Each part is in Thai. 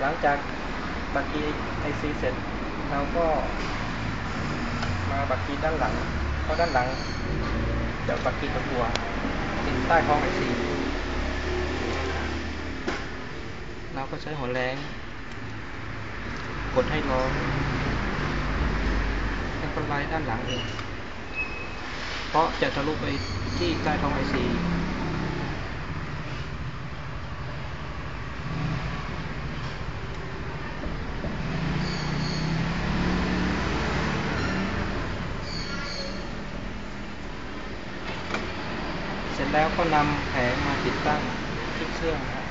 หลังจากบักกีไอซีเสร็จเราก็มาบักกีด้านหลัง เพราะด้านหลังจะบักกีตัวตัวติดใต้ท้องไอซีเราก็ใช้หัวแรงกดให้ร้อนแล้วก็ไล่ด้านหลังเองเพราะจะทะลุไปที่ใต้ท้องไอซี เสร็จแล้วก็นำแผงมาติดตั้งที่เครื่องครับ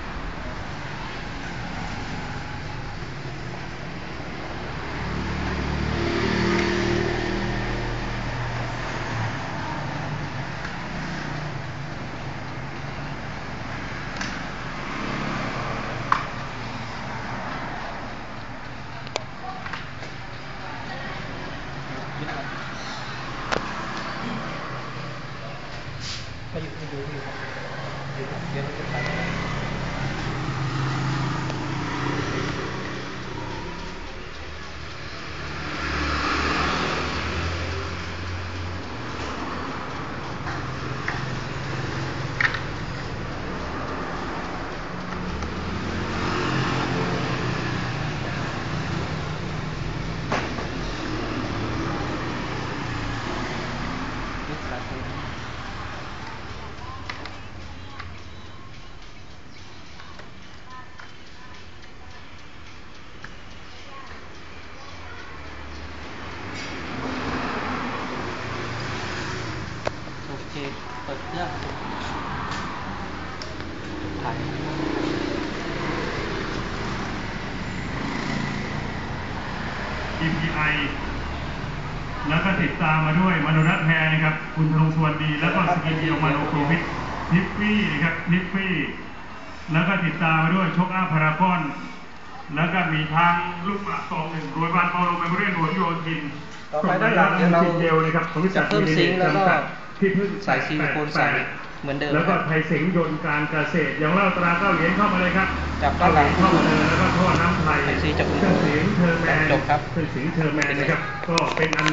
ไม่อยู่ไม่ดูอยู่ครับเดี๋ยวเดี๋ยวเราจะไปยึดสายไฟ โอเค เปิดเครื่องถ่าย MPI แล้วก็ติดตามมาด้วยมโนรัตน์แพรนะครับ คุณธนงสวัสดี แล้วก็สกินเดียวมาโนโควิดนิฟฟี่นะครับนิฟฟี่ แล้วก็ติดตามมาด้วยชกอาพารากอน แล้วก็มีทางลูกหมากตองหนึ่งรวยบานปอโลเมมโมเรียนหลวงโยธินต่อไปด้านหลังเดี๋ยวเราส่งไปยังเจลนะครับของบริษัจะทเพิ่มซิงค์แล้วก็จำกัด ที่เพิ่งใส่ซิลิโคนใส่เหมือนเดิมแล้วก็ครับไทยสิงห์ยนต์การเกษตรอย่างเล่าตราเก้าเหรียญเข้ามาเลยครับจับด้านหลังเข้ามาเลยแล้วก็ท่อน้ำไทยไทยสิงห์จากเครื่องเสียงเทอร์แมนจบครับเครื่องเสียงเทอร์แมนนะครับก็เป็นอัน